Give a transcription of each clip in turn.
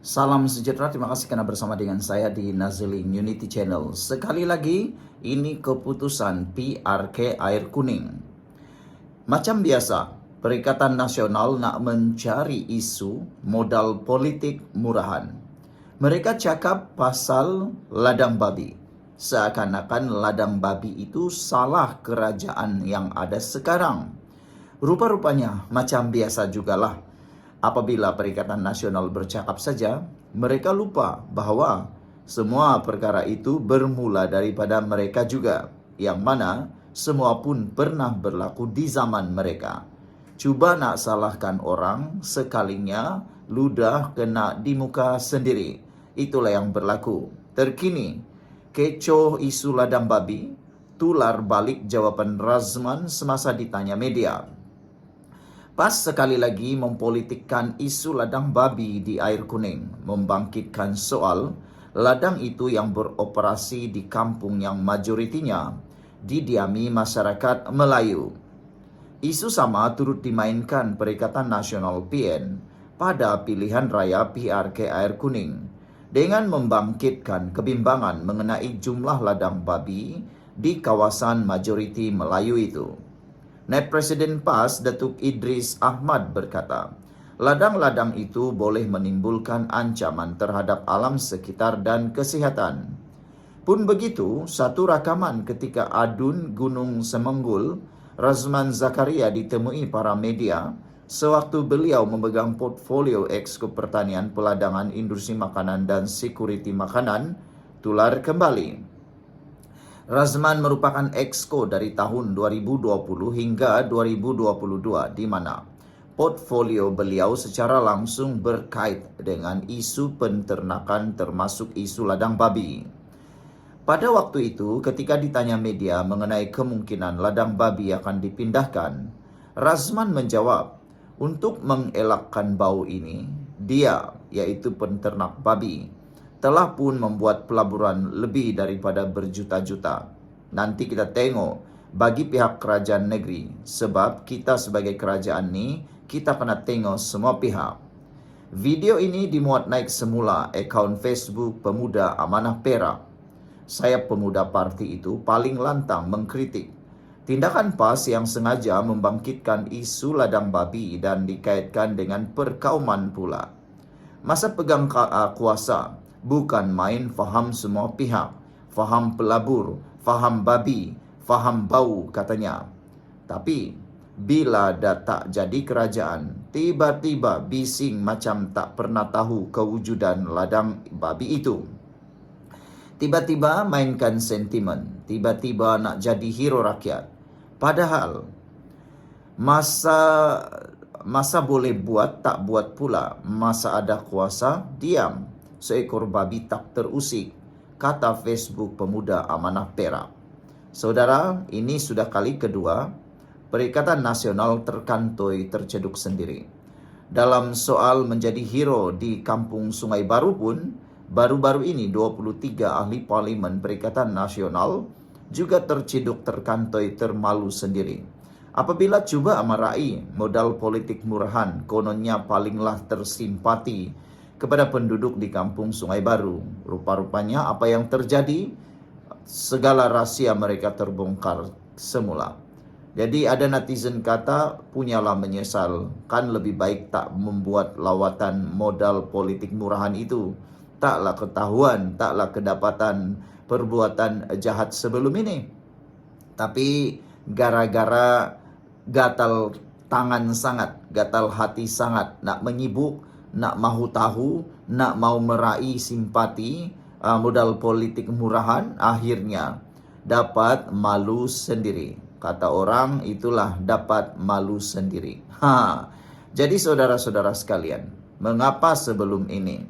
Salam sejahtera, terima kasih karena bersama dengan saya di Nazilin Unity Channel. Sekali lagi, ini keputusan PRK Air Kuning. Macam biasa, Perikatan Nasional nak mencari isu modal politik murahan. Mereka cakap pasal ladang babi. Seakan-akan ladang babi itu salah kerajaan yang ada sekarang. Rupa-rupanya macam biasa jugalah. Apabila Perikatan Nasional bercakap saja, mereka lupa bahwa semua perkara itu bermula daripada mereka juga, yang mana semua pun pernah berlaku di zaman mereka. Cuba nak salahkan orang sekalinya ludah kena di muka sendiri. Itulah yang berlaku. Terkini, kecoh isu ladang babi, tular balik jawaban Razman semasa ditanya media. Pas sekali lagi mempolitikkan isu ladang babi di air kuning, membangkitkan soal ladang itu yang beroperasi di kampung yang majoritinya didiami masyarakat Melayu. Isu sama turut dimainkan Perikatan Nasional PN pada pilihan raya PRK Air Kuning dengan membangkitkan kebimbangan mengenai jumlah ladang babi di kawasan majoriti Melayu itu. Naib Presiden PAS Datuk Idris Ahmad berkata, ladang-ladang itu boleh menimbulkan ancaman terhadap alam sekitar dan kesehatan. Pun begitu, satu rakaman ketika adun Gunung Semenggul Razman Zakaria ditemui para media sewaktu beliau memegang portfolio Exco Pertanian Peladangan Industri Makanan dan Security Makanan tular kembali. Razman merupakan exco dari tahun 2020 hingga 2022 di mana portfolio beliau secara langsung berkait dengan isu penternakan termasuk isu ladang babi. Pada waktu itu, ketika ditanya media mengenai kemungkinan ladang babi akan dipindahkan, Razman menjawab, untuk mengelakkan bau ini, dia, yaitu penternak babi, telah pun membuat pelaburan lebih daripada berjuta-juta. Nanti kita tengok bagi pihak kerajaan negeri, sebab kita sebagai kerajaan ni, kita kena tengok semua pihak. Video ini dimuat naik semula akaun Facebook Pemuda Amanah Perak saya pemuda parti itu paling lantang mengkritik tindakan PAS yang sengaja membangkitkan isu ladang babi dan dikaitkan dengan perkauman pula. Masa pegang ah, kuasa bukan main faham semua pihak, faham pelabur, faham babi, faham bau katanya. Tapi bila dah tak jadi kerajaan, tiba-tiba bising macam tak pernah tahu kewujudan ladang babi itu. Tiba-tiba mainkan sentimen, tiba-tiba nak jadi hero rakyat. Padahal masa masa boleh buat tak buat pula, masa ada kuasa diam. Seekor babi tak terusik, kata Facebook Pemuda Amanah Perak. Saudara, ini sudah kali kedua Perikatan Nasional terkantoi terceduk sendiri. Dalam soal menjadi hero di kampung Sungai Baru pun, Baru-baru ini 23 ahli parlimen Perikatan Nasional juga terciduk terkantoi termalu sendiri. Apabila cuba amarai modal politik murahan kononnya palinglah tersimpati kepada penduduk di kampung Sungai Baru. Rupa-rupanya apa yang terjadi segala rahasia mereka terbongkar semula. Jadi ada netizen kata punyalah menyesal kan lebih baik tak membuat lawatan modal politik murahan itu taklah ketahuan, taklah kedapatan perbuatan jahat sebelum ini. Tapi gara-gara gatal tangan sangat, gatal hati sangat, nak menyibuk, nak mahu tahu, nak mau meraih simpati, uh, modal politik murahan, akhirnya dapat malu sendiri. Kata orang itulah dapat malu sendiri. Ha. Jadi saudara-saudara sekalian, mengapa sebelum ini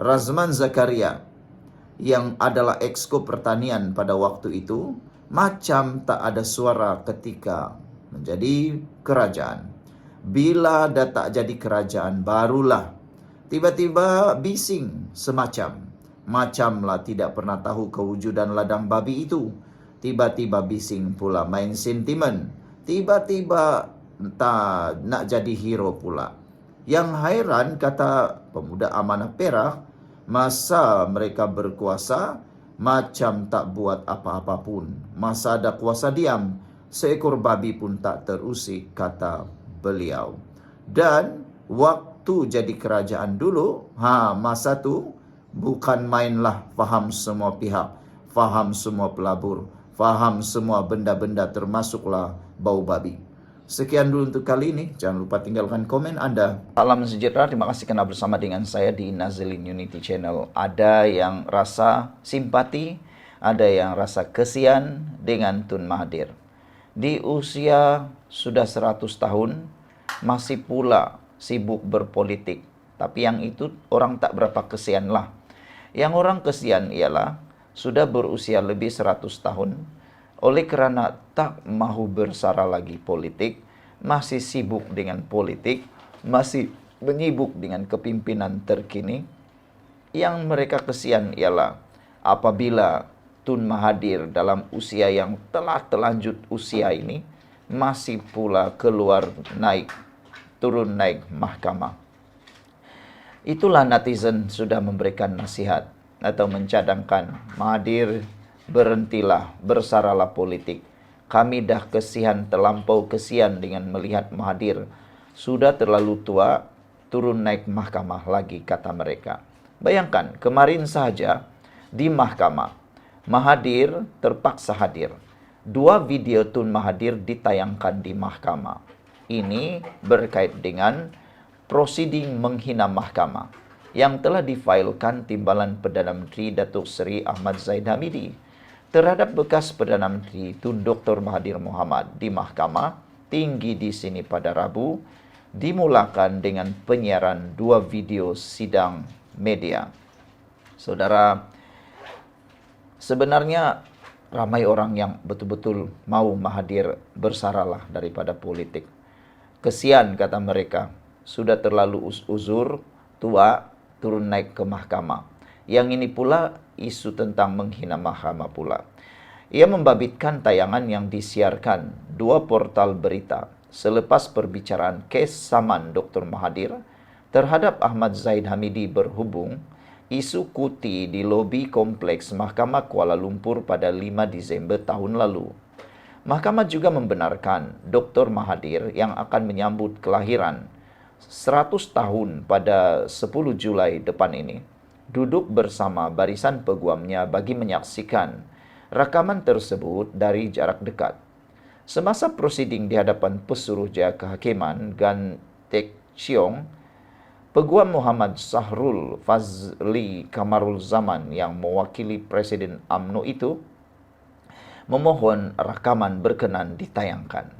Razman Zakaria yang adalah exco pertanian pada waktu itu macam tak ada suara ketika menjadi kerajaan. Bila dah tak jadi kerajaan barulah tiba-tiba bising semacam macamlah tidak pernah tahu kewujudan ladang babi itu. Tiba-tiba bising pula main sentimen. Tiba-tiba tak nak jadi hero pula. Yang hairan kata pemuda amanah Perak, masa mereka berkuasa macam tak buat apa-apa pun. Masa ada kuasa diam, seekor babi pun tak terusik kata beliau. Dan waktu jadi kerajaan dulu, ha masa tu bukan mainlah faham semua pihak, faham semua pelabur, faham semua benda-benda termasuklah bau babi. Sekian dulu untuk kali ini. Jangan lupa tinggalkan komen Anda. Salam sejahtera. Terima kasih karena bersama dengan saya di Nazilin Unity Channel. Ada yang rasa simpati, ada yang rasa kesian dengan Tun Mahathir. Di usia sudah 100 tahun, masih pula sibuk berpolitik. Tapi yang itu orang tak berapa kesian lah. Yang orang kesian ialah sudah berusia lebih 100 tahun, oleh kerana tak mahu bersara lagi politik, masih sibuk dengan politik, masih menyibuk dengan kepimpinan terkini, yang mereka kesian ialah apabila Tun Mahathir dalam usia yang telah terlanjut usia ini masih pula keluar naik, turun naik mahkamah. Itulah netizen sudah memberikan nasihat atau mencadangkan Mahathir berhentilah, bersaralah politik. Kami dah kesian, terlampau kesian dengan melihat Mahathir. Sudah terlalu tua, turun naik mahkamah lagi, kata mereka. Bayangkan, kemarin saja di mahkamah, Mahathir terpaksa hadir. Dua video Tun Mahathir ditayangkan di mahkamah. Ini berkait dengan prosiding menghina mahkamah yang telah difailkan Timbalan Perdana Menteri Datuk Seri Ahmad Zaid Hamidi terhadap bekas Perdana Menteri Tun Dr. Mahathir Mohamad di Mahkamah Tinggi di sini pada Rabu dimulakan dengan penyiaran dua video sidang media. Saudara, sebenarnya ramai orang yang betul-betul mau Mahathir bersaralah daripada politik. Kesian kata mereka, sudah terlalu uzur, tua, turun naik ke mahkamah. Yang ini pula isu tentang menghina mahkamah pula. Ia membabitkan tayangan yang disiarkan dua portal berita selepas perbicaraan kes saman Dr. Mahathir terhadap Ahmad Zaid Hamidi berhubung isu kuti di lobi kompleks Mahkamah Kuala Lumpur pada 5 Disember tahun lalu. Mahkamah juga membenarkan Dr. Mahathir yang akan menyambut kelahiran 100 tahun pada 10 Julai depan ini duduk bersama barisan peguamnya bagi menyaksikan rakaman tersebut dari jarak dekat. Semasa prosiding di hadapan pesuruh jaya kehakiman Gan Tek Chiong, peguam Muhammad Sahrul Fazli Kamarul Zaman yang mewakili Presiden AMNO itu memohon rakaman berkenan ditayangkan.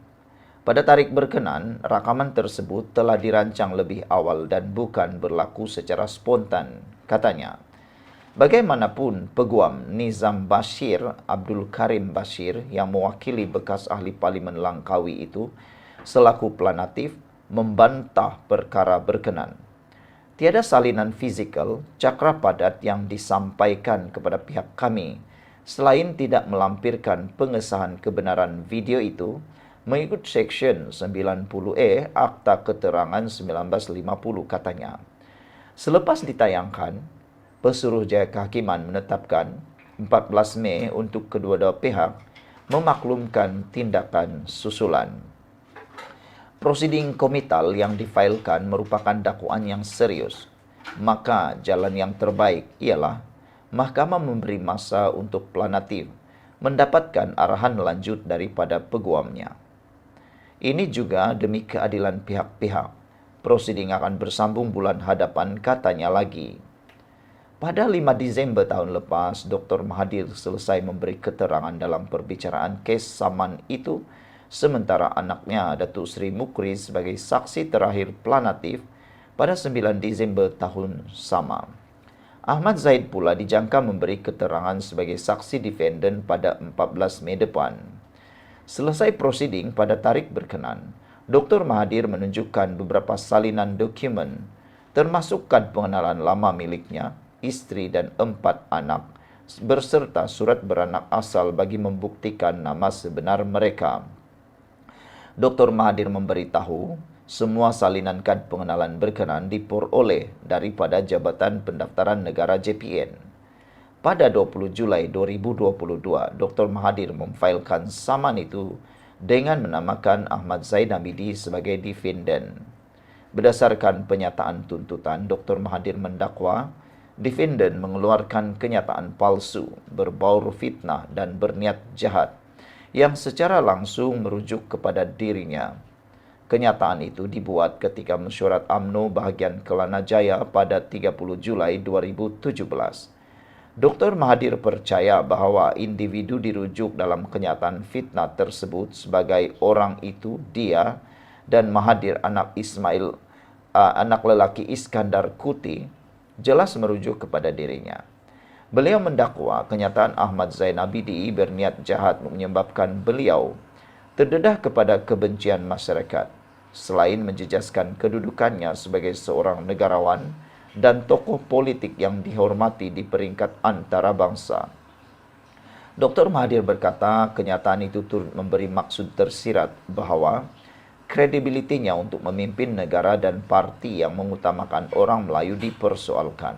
Pada tarik berkenan, rakaman tersebut telah dirancang lebih awal dan bukan berlaku secara spontan Katanya, bagaimanapun peguam Nizam Bashir Abdul Karim Bashir yang mewakili bekas ahli parlimen Langkawi itu selaku planatif membantah perkara berkenan. Tiada salinan fizikal cakra padat yang disampaikan kepada pihak kami selain tidak melampirkan pengesahan kebenaran video itu mengikut Seksyen 90E Akta Keterangan 1950 katanya. Selepas ditayangkan, pesuruh jaya kehakiman menetapkan 14 Mei untuk kedua-dua pihak memaklumkan tindakan susulan. Prosiding komital yang difailkan merupakan dakwaan yang serius. Maka jalan yang terbaik ialah mahkamah memberi masa untuk planatif mendapatkan arahan lanjut daripada peguamnya. Ini juga demi keadilan pihak-pihak Prosiding akan bersambung bulan hadapan katanya lagi. Pada 5 Desember tahun lepas, Dr. Mahathir selesai memberi keterangan dalam perbicaraan kes saman itu, sementara anaknya Datuk Seri Mukri sebagai saksi terakhir planatif pada 9 Desember tahun sama. Ahmad Zaid pula dijangka memberi keterangan sebagai saksi defendant pada 14 Mei depan. Selesai prosiding pada tarik berkenan, Dr. Mahathir menunjukkan beberapa salinan dokumen, termasuk kad pengenalan lama miliknya, istri dan empat anak, berserta surat beranak asal bagi membuktikan nama sebenar mereka. Dr. Mahathir memberitahu, semua salinan kad pengenalan berkenan diperoleh daripada Jabatan Pendaftaran Negara JPN. Pada 20 Julai 2022, Dr. Mahathir memfailkan saman itu dengan menamakan Ahmad Zain Abidi sebagai defendant. Berdasarkan penyataan tuntutan, Dr. Mahathir mendakwa defendant mengeluarkan kenyataan palsu, berbaur fitnah dan berniat jahat yang secara langsung merujuk kepada dirinya. Kenyataan itu dibuat ketika mesyuarat AMNO bahagian Kelana Jaya pada 30 Julai 2017. Dr. Mahathir percaya bahawa individu dirujuk dalam kenyataan fitnah tersebut sebagai orang itu dia dan Mahathir anak Ismail uh, anak lelaki Iskandar Kuti jelas merujuk kepada dirinya. Beliau mendakwa kenyataan Ahmad Zain Abidi berniat jahat menyebabkan beliau terdedah kepada kebencian masyarakat selain menjejaskan kedudukannya sebagai seorang negarawan dan tokoh politik yang dihormati di peringkat antara bangsa. Dr. Mahathir berkata kenyataan itu turut memberi maksud tersirat bahawa kredibilitinya untuk memimpin negara dan parti yang mengutamakan orang Melayu dipersoalkan.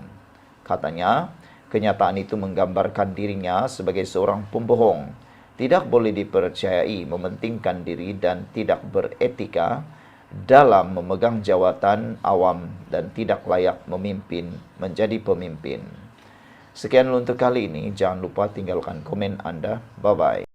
Katanya, kenyataan itu menggambarkan dirinya sebagai seorang pembohong, tidak boleh dipercayai mementingkan diri dan tidak beretika dalam memegang jawatan awam dan tidak layak memimpin menjadi pemimpin. Sekian untuk kali ini. Jangan lupa tinggalkan komen Anda. Bye-bye.